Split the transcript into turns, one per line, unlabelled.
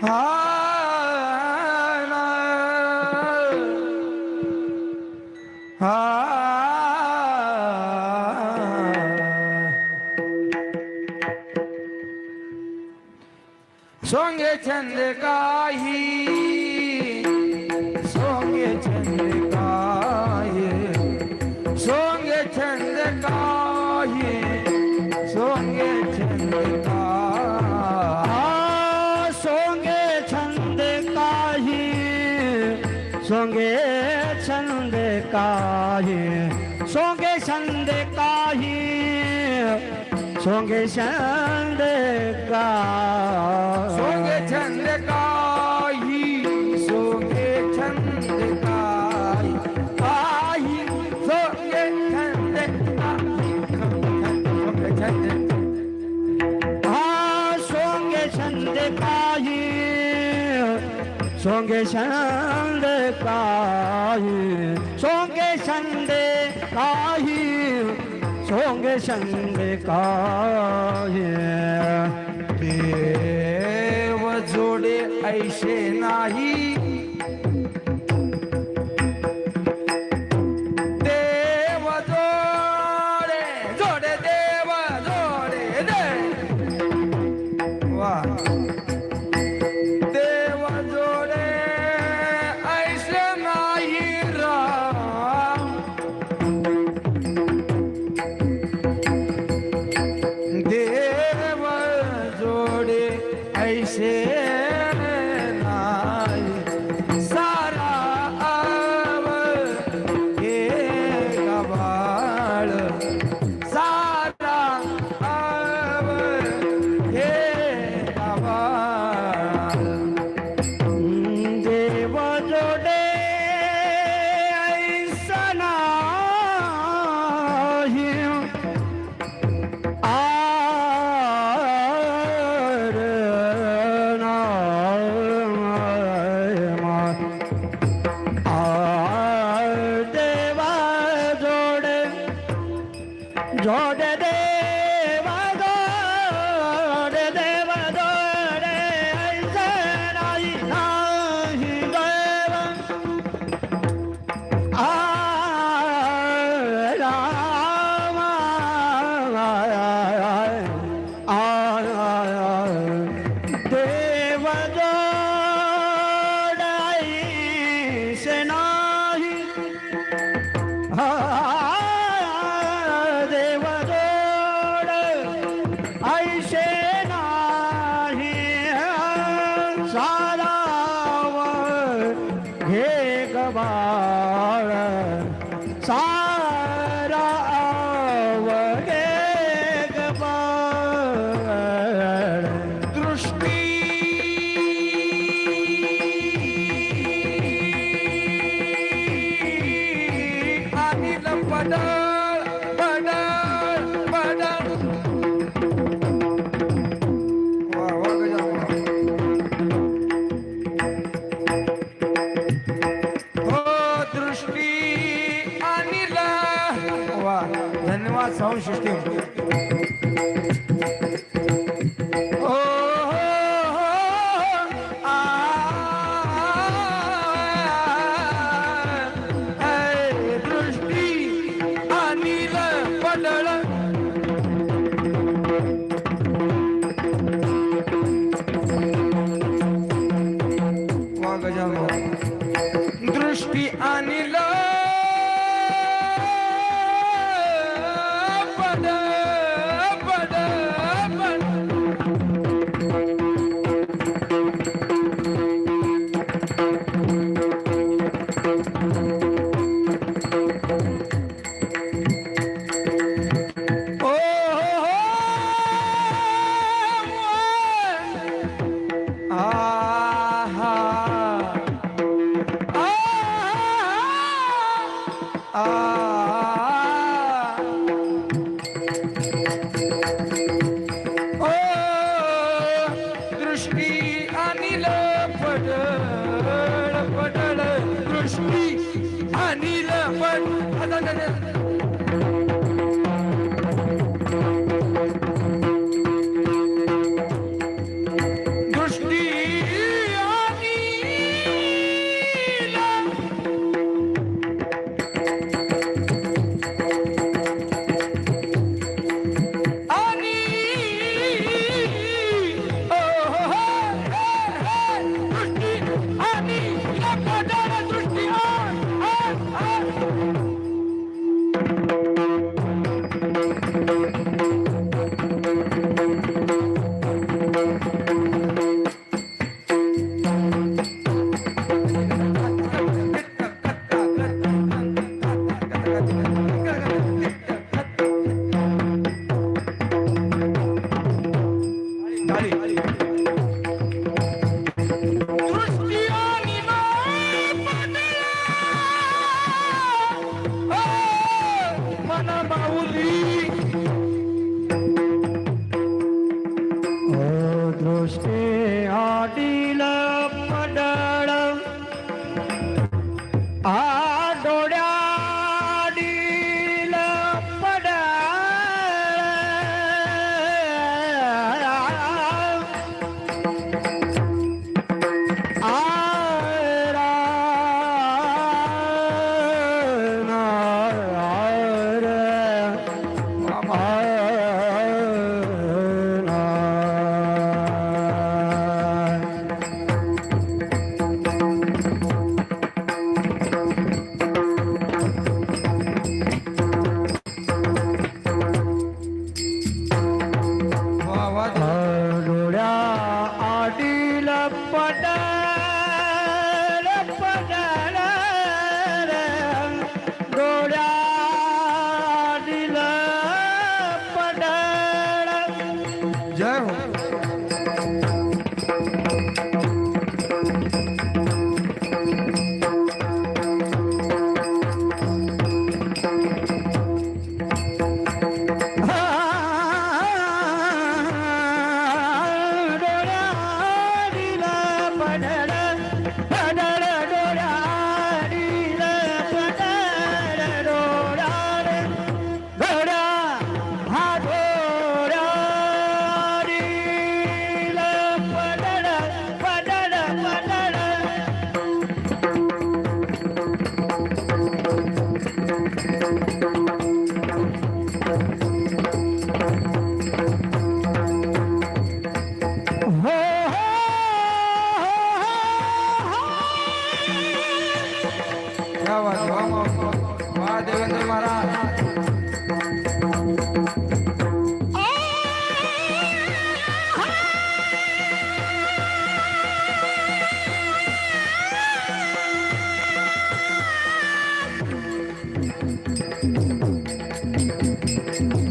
हा ना. हा सोंगे छंद काही सोंगे सोंगे छंद काही सोंगे छंद काही
सोंगे छंद का
सोंगे छंद काही सोंगे छंद काही सोंगे छंद काही. देव जोडे ऐसे नाही.
बाळ. साराव हे गबाळ सारा हे गबाळ
दृष्टी. आणि पडळ साऊंड सिस्टीम ओ आ दृष्टी अनिल पडळ दृष्टी अनिल पडळ पडळ दृष्टी अनिल पड મહારાજ દેવેન્દ્ર મહારાજ thank you.